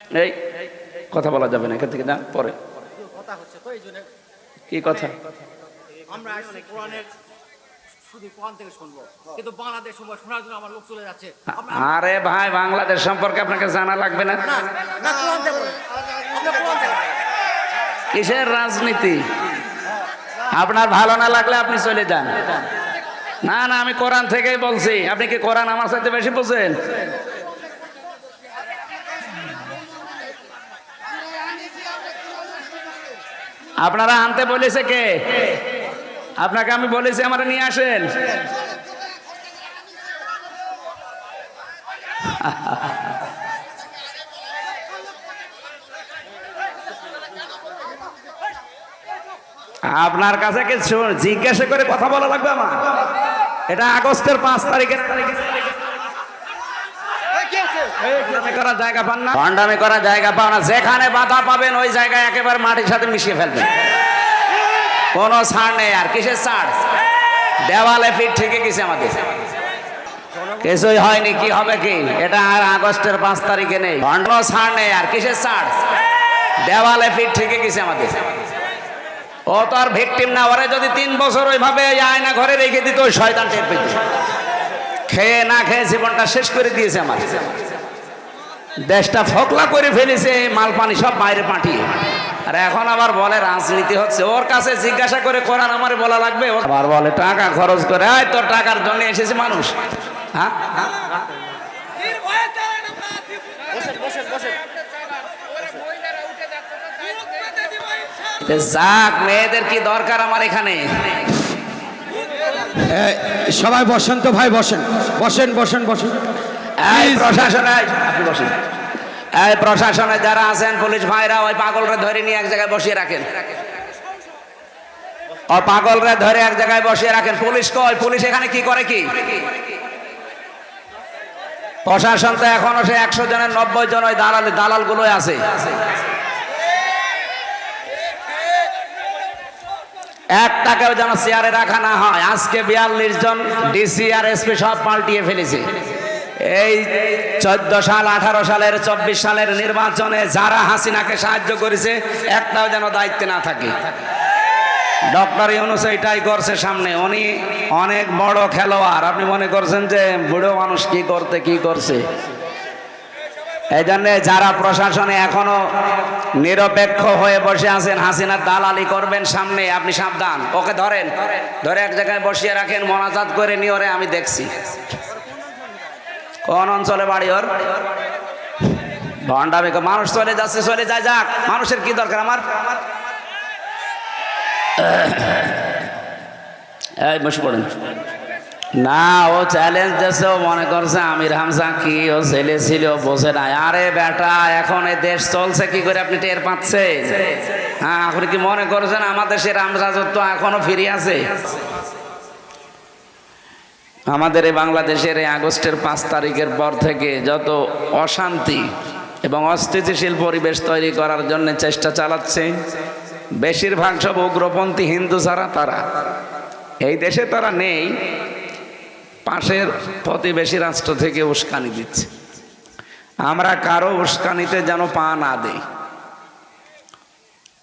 এই কথা বলা যাবে না এখান থেকে না পরে। কি কথা? আমরা আরে ভাই বাংলাদেশ সম্পর্কে আপনাকে জানা লাগবে না। কিসের রাজনীতি? আপনার ভালো না লাগলে আপনি চলে যান। না না আমি কোরআন থেকেই বলছি। আপনি কি কোরআন আমার সাথে বেশি বোঝেন? আপনারা আনতে বলেছে কে? আপনাকে আমি বলেছি আমার নিয়ে আসেন। আপনার কাছে কি শু- জিজ্ঞাসা করে কথা বলা লাগবে আমার। এটা আগস্টের পাঁচ তারিখের ভণ্ডামি ভণ্ডামি করার জায়গা পাও না। যেখানে বাধা পাবেন, ওই জায়গায় একেবারে মাটির সাথে মিশিয়ে ফেলবেন। কোনো ছাড় নেই আর। কিসের ছাড়? দেওয়ালে পিঠ থেকে গেছে আমাদের। কিছুই হয়নি, কি হবে কি? এটা আর আগস্টের পাঁচ তারিখে নেই। ভণ্ড ছাড় নেই আর। কিসের ছাড়? দেওয়ালে পিঠ থেকে গেছে আমাদের। ও তো আর ভিকটিম না, ওরে যদি তিন বছর ওইভাবে আয়না ঘরে রেখে দিত, ওই শয়তান টের খেয়ে না খেয়ে জীবনটা শেষ করে দিয়েছে আমার দেশটা ফকলা করে ফেলেছে মাল পানি সব বাইরে পাঠিয়ে। আর এখন আবার বলে, রাজনীতি হচ্ছে। ওর কাছে জিজ্ঞাসা করে করার আমার বলা লাগবে আবার বলে, টাকা খরচ করে আয় তোর টাকার জন্য এসেছে মানুষ। হ্যাঁ? যাক, মেয়েদের কি দরকার আমার এখানে? সবাই বসেন তো, ভাই বসেন। বসেন বসেন বসেন। এই প্রশাসনে এই প্রশাসনে যারা আছেন পুলিশ ভাইরা ওই পাগলরে ধরে নিয়ে এক জায়গায় বসিয়ে রাখেন। ও পাগলরে ধরে এক জায়গায় বসিয়ে রাখেন। পুলিশ কই? পুলিশ এখানে কি করে কি? প্রশাসন তো এখনও সে একশো জনের নব্বই জন ওই দালাল দালাল গুলোই আছে। একটাকেও যেন চেয়ারে রাখা না হয়। আজকে বিয়াল্লিশ জন ডিসি আর এসপি সব পাল্টিয়ে ফেলেছে। এই চোদ্দ সাল, আঠারো সালের, চব্বিশ সালের নির্বাচনে যারা হাসিনাকে সাহায্য করেছে, একটাও যেন দায়িত্বে না থাকে। ডক্টর ইউনুস এটাই করছে সামনে। উনি অনেক বড় খেলোয়াড়। আপনি মনে করছেন যে বুড়ো মানুষ কি করতে, কি করছে? এই জন্যে যারা প্রশাসনে এখনও নিরপেক্ষ হয়ে বসে আছেন হাসিনার দালালি করবেন সামনে, আপনি সাবধান। ওকে ধরেন, ধরে এক জায়গায় বসিয়ে রাখেন, মনাজাত করে নিয়ে ওরে আমি দেখছি। কোন অঞ্চলে বাড়ি ওর? ভণ্ডামি মানুষ চলে যাচ্ছে, চলে যায় যাক। মানুষের কি দরকার আমার? এই, বসে পড়েন। না, ও চ্যালেঞ্জ দিয়েছে, ও মনে করছে আমির হামজা কি, ও ছেলে ছিল, ও বোঝে না আরে বেটা, এখন এই দেশ চলছে, কি করে আপনি টের পাচ্ছেন? হ্যাঁ আপনি কি মনে করছেন আমাদের সে রামরাজত্ব এখনও ফিরে আছে? আমাদের এই বাংলাদেশের এই আগস্টের পাঁচ তারিখের পর থেকে যত অশান্তি এবং অস্থিতিশীল পরিবেশ তৈরি করার জন্য চেষ্টা চালাচ্ছে, বেশিরভাগ সব উগ্রপন্থী হিন্দু ছাড়া তারা। এই দেশে তারা নেই, পাশের প্রতিবেশী রাষ্ট্র থেকে উস্কানি দিচ্ছে। আমরা কারও উস্কানিতে যেন পা না দেই।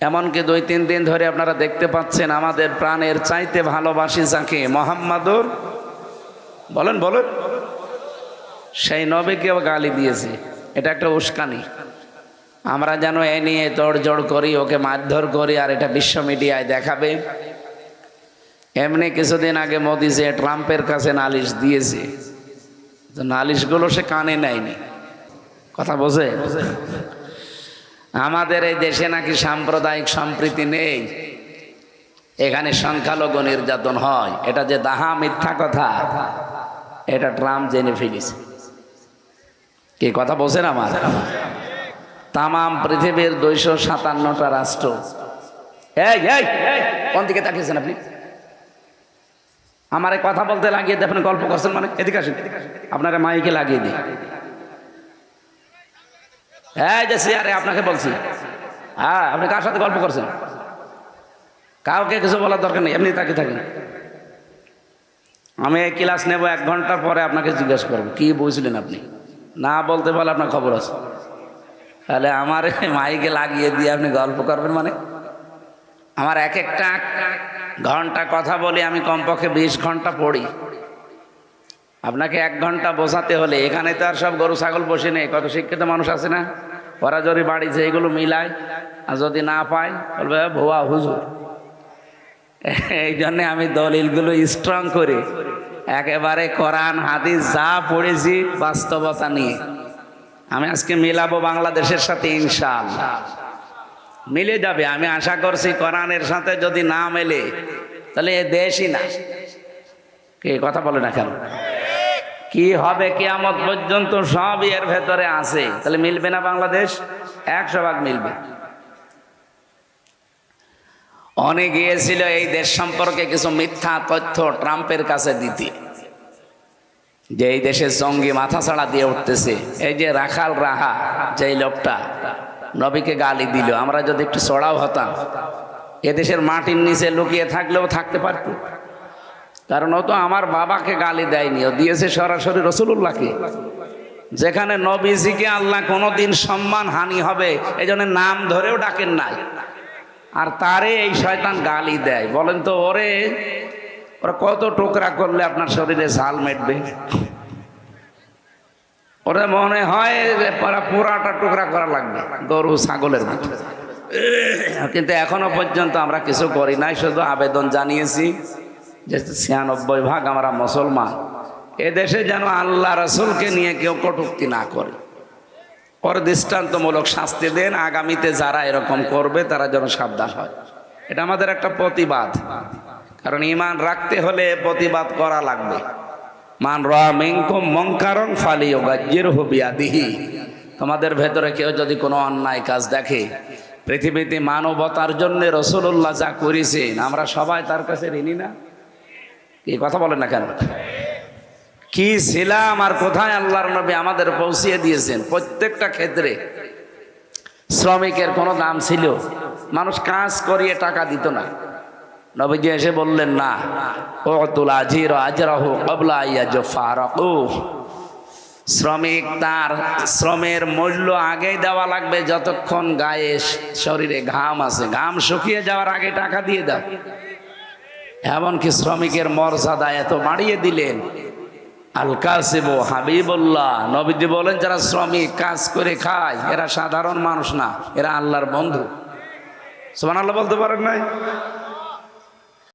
এমনকি দুই তিন দিন ধরে আপনারা দেখতে পাচ্ছেন, আমাদের প্রাণের চাইতে ভালোবাসি যাকে, মোহাম্মদুর বলেন বলেন। সেই নবীকেও গালি দিয়েছে। এটা একটা উস্কানি। আমরা যেন এ নিয়ে তোড়জোড় করি, ওকে মারধর করি, আর এটা বিশ্ব মিডিয়ায় দেখাবে। এমনি কিছুদিন আগে মোদি যে ট্রাম্পের কাছে নালিশ দিয়েছে, তো নালিশগুলো সে কানে নেয়নি। কথা বোঝে? আমাদের এই দেশে নাকি সাম্প্রদায়িক সম্প্রীতি নেই। এখানে সংখ্যালঘু নির্যাতন হয়। এটা যে দাহা মিথ্যা কথা, এটা ট্রাম্প জেনে ফেলেছে। কি কথা বোঝেন আমার? তামাম পৃথিবীর দুইশো সাতান্নটা রাষ্ট্র। কোন দিকে তাকিয়েছেন আপনি? আমারে কথা বলতে লাগিয়ে আপনি গল্প করছেন মানে এদিকে আসেন। আপনাকে মাইকে লাগিয়ে দিই। হ্যাঁ যে সিয়ারে আপনাকে বলছি। হ্যাঁ আপনি কার সাথে গল্প করছেন? কাউকে কিছু বলার দরকার নেই, এমনি তাকিয়ে থাকেন। আমি এই ক্লাস নেব এক ঘণ্টা পরে আপনাকে জিজ্ঞেস করব, কি বুঝলেন আপনি? না বলতে পারলে আপনার খবর আছে। তাহলে আমার মাইকে লাগিয়ে দিয়ে আপনি গল্প করবেন মানে? আমার এক একটা ঘণ্টা কথা বলি, আমি কমপক্ষে বিশ ঘণ্টা পড়ি। আপনাকে এক ঘণ্টা বোঝাতে হলে, এখানে তো আর সব গরু, ছাগল, বসে নেই, কত শিক্ষিত মানুষ আছে না? ওরা যদি বাড়িতে এগুলো মিলায়, আর যদি না পায়, বলবে ভুয়া, হুজুর। এই জন্যে আমি দলিলগুলো স্ট্রং করি। একেবারে কোরআন, হাদিস, যা পড়েছি বাস্তবতা নিয়ে। আমি আজকে মিলাবো বাংলাদেশের সাথে, ইনশাআল্লাহ। মিলে যাবে, আমি আশা করছি কোরআনের সাথে যদি না মেলে, তাহলে এ দেশই না। কে কথা বলে না কেন? কি হবে কেয়ামত পর্যন্ত সব এর ভেতরে আছে। তাহলে মিলবে না বাংলাদেশ? একশো ভাগ মিলবে। অনেক গিয়েছিল এই দেশ সম্পর্কে কিছু মিথ্যা তথ্য ট্রাম্পের কাছে দিতে। যে এই দেশের জঙ্গি মাথা ছাড়া দিয়ে উঠতেছে। এই যে রাখাল রাহা যে লোকটা, নবীকে গালি দিল। আমরা যদি একটু চড়াও হতাম এদেশের মাটির নিচে লুকিয়ে থাকলেও থাকতে পারত। কারণ ও তো আমার বাবাকে গালি দেয়নি, ও দিয়েছে সরাসরি রসুল্লাহকে যেখানে নবীজিকে আল্লাহ কোনোদিন সম্মান হানি হবে এই নাম ধরেও ডাকেন নাই। আর তারে এই শয়তান গালি দেয়। বলেন তো, ওরে, ওরা কত টুকরা করলে আপনার শরীরে ঝাল মেটবে? ওরা মনে হয় পুরাটা টুকরা করা লাগবে, গরু, ছাগলের মতো। কিন্তু এখনও পর্যন্ত আমরা কিছু করি নাই, শুধু আবেদন জানিয়েছি যে ছিয়ানব্বই ভাগ আমরা মুসলমান। এদেশে যেন আল্লাহ রসুলকে নিয়ে কেউ কটুক্তি না করে। ওর দৃষ্টান্তমূলক শাস্তি দেন। আগামীতে যারা এরকম করবে, তারা যেন সাবধান হয়। এটা আমাদের একটা প্রতিবাদ। কারণ ইমান রাখতে হলে প্রতিবাদ করা লাগবে। মান রিঙ্কুম মঙ্কারং ফালি হবিয়াদিহি তোমাদের ভেতরে কেউ যদি কোনো অন্যায় কাজ দেখে, পৃথিবীতে মানবতার জন্য রসুল্লাহ যা করেছেন, আমরা সবাই তার কাছে ঋণী না? এই কথা বলেন না কেন? কি ছিলাম আর কোথায় আল্লাহর নবী আমাদের পৌঁছিয়ে দিয়েছেন? প্রত্যেকটা ক্ষেত্রে। শ্রমিকের কোনো দাম ছিল। মানুষ কাজ করিয়ে টাকা দিত না। নবীজি এসে বললেন, না ও তুল আজির আজরাহু শ্রমিক তার শ্রমের মূল্য আগেই দেওয়া লাগবে যতক্ষণ গায়ে শরীরে ঘাম আছে। ঘাম শুকিয়ে যাওয়ার আগে টাকা দিয়ে দাও। এমনকি শ্রমিকের মর্যাদা এত বাড়িয়ে দিলেন। আল কাসেব হাবিবুল্লাহ। নবীজি বলেন, যারা শ্রমিক, কাজ করে খায়, এরা সাধারণ মানুষ না, এরা আল্লাহর বন্ধু। সোমান আল্লাহ বলতে পারেন নাই?